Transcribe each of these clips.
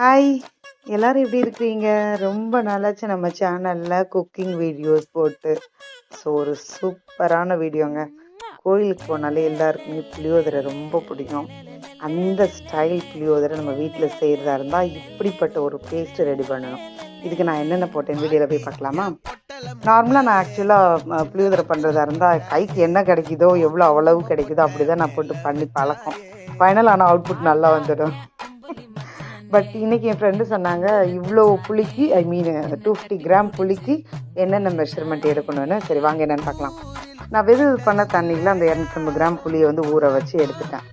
Hi எல்லாரும் எப்படி இருக்கிறீங்க? ரொம்ப நாளாச்சு நம்ம சேனலில் குக்கிங் வீடியோஸ் போட்டு. ஸோ ஒரு சூப்பரான வீடியோங்க கோயிலுக்கு போனாலே எல்லாருக்குமே புளியோதரை ரொம்ப பிடிக்கும். அந்த ஸ்டைல் புளியோதரை நம்ம வீட்டில் செய்கிறதா இருந்தால் இப்படிப்பட்ட ஒரு பேஸ்ட் ரெடி பண்ணணும். இதுக்கு நான் என்னென்ன போட்டேன் வீடியோவில் போய் பார்க்கலாமா? நார்மலாக நான் ஆக்சுவலாக புளியோதரை பண்ணுறதா இருந்தால் கைக்கு என்ன கிடைக்குதோ எவ்வளோ அவ்வளவு கிடைக்குதோ அப்படி தான் நான் போட்டு பண்ணி பழக்கம். ஃபைனல் ஆனால் அவுட்புட் நல்லா வந்துடும். பட் இன்னைக்கு என் ஃப்ரெண்டு சொன்னாங்க இவ்வளோ புளிக்கு I mean two fifty gram புளிக்கு என்னென்ன மெஷர்மெண்ட் எடுக்கணும்னு? சரி வாங்க என்னென்னு பார்க்கலாம். நான் வெது பண்ண தண்ணியில் அந்த இரநூத்தம்பது கிராம் புளியை வந்து ஊற வச்சு எடுத்துட்டேன்.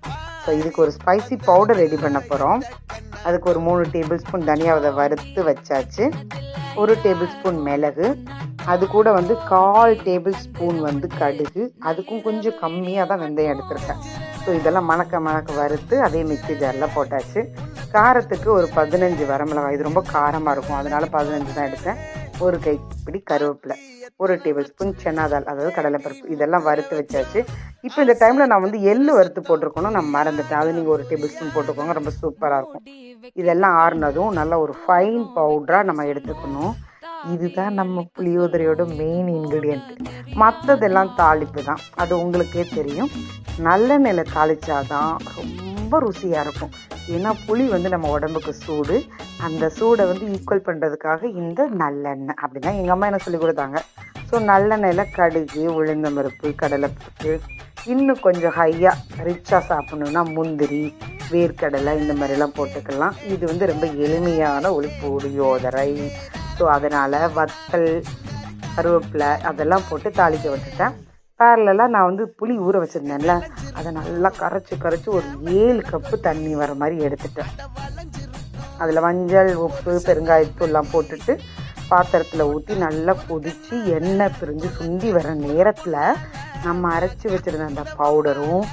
ஸோ இதுக்கு ஒரு ஸ்பைசி பவுடர் ரெடி பண்ண போகிறோம் அதுக்கு ஒரு மூணு டேபிள் ஸ்பூன் தனியாவதை வறுத்து வச்சாச்சு. ஒரு டேபிள் ஸ்பூன் மிளகு. அது கூட வந்து கால் டேபிள் ஸ்பூன் வந்து கடுகு. அதுக்கும் கொஞ்சம் கம்மியாக தான் வெந்தயம் எடுத்திருக்கேன். ஸோ இதெல்லாம் மணக்க மணக்க வறுத்து அதே மிக்சி ஜாரில் போட்டாச்சு. காரத்துக்கு ஒரு பதினஞ்சு வரமிளகாய் இது ரொம்ப காரமாக இருக்கும். அதனால பதினஞ்சு தான் எடுத்தேன். ஒரு கைப்பிடி கருவேப்பிலை ஒரு டேபிள் ஸ்பூன் சென்னாதால் அதாவது கடலைப்பருப்பு. இதெல்லாம் வறுத்து வச்சாச்சு. இப்போ இந்த டைமில் நான் வந்து எள்ளு வறுத்து போட்டிருக்கணும். நான் மறந்துட்டேன். அது நீங்கள் ஒரு டேபிள் ஸ்பூன் போட்டுக்கோங்க. ரொம்ப சூப்பராக இருக்கும். இதெல்லாம் ஆறுனதும் நல்லா ஒரு ஃபைன் பவுடராக நம்ம எடுத்துக்கணும். இதுதான் நம்ம புளியோதரையோட மெயின் இன்க்ரீடியன்ட் மற்றதெல்லாம் தாளிப்பு தான். அது உங்களுக்கே தெரியும். நல்ல நிலை தாளிச்சாதான் ரொம்ப ரொம்ப ருசியாக இருக்கும். ஏன்னா புளி வந்து நம்ம உடம்புக்கு சூடு. அந்த சூடை வந்து ஈக்குவல் பண்ணுறதுக்காக இந்த நல்லெண்ணெய் அப்படின்னா எங்கள் அம்மா என்ன சொல்லி கொடுத்தாங்க. ஸோ நல்லெண்ணெயில் கடுகு உளுந்தம்பருப்பு கடலைப்பருப்பு இன்னும் கொஞ்சம் ஹையாக ரிச்சாக சாப்பிட்ணுன்னா முந்திரி வேர்க்கடலை இந்த மாதிரிலாம் போட்டுக்கலாம். இது வந்து ரொம்ப எளிமையான ஒரு யோதரை. ஸோ அதனால் வத்தல் கருவேப்பிலை அதெல்லாம் போட்டு தாளிக்க விட்டுட்டேன். பேரலாம் நான் வந்து புளி ஊற வச்சுருந்தேன்ல அதை நல்லா கரைச்சி கரைச்சி ஒரு ஏழு கப்பு தண்ணி வர மாதிரி எடுத்துட்டேன். அதில் மஞ்சள் உப்பு பெருங்காயத்தூள்லாம் போட்டுட்டு பாத்திரத்தில் ஊற்றி நல்லா கொதித்து எண்ணெய் பிரிஞ்சு சுண்டி வர நேரத்தில் நம்ம அரைச்சி வச்சுருந்த அந்த பவுடரும்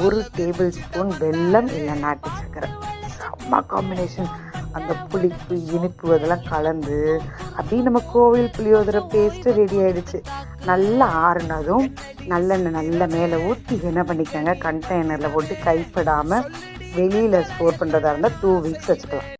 ஒரு டேபிள் ஸ்பூன் வெல்லம் இல்லை நாட்டு சக்கரை செம்ம காம்பினேஷன் அந்த புளிப்பு இனிப்பு அதெல்லாம் கலந்து அப்படியே நம்ம கோவில் புளியோதரை பேஸ்ட்டு ரெடி ஆகிடுச்சு நல்லா ஆறுனதும் நல்லெண்ணெய் நல்லா மேலே ஊற்றி என்ன பண்ணிக்கோங்க கண்டெய்னரில் போட்டு கைப்படாமல் வெளியில் ஸ்டோர் பண்ணுறதா இருந்தால் டூ வீக்ஸ் வச்சுக்கலாம்.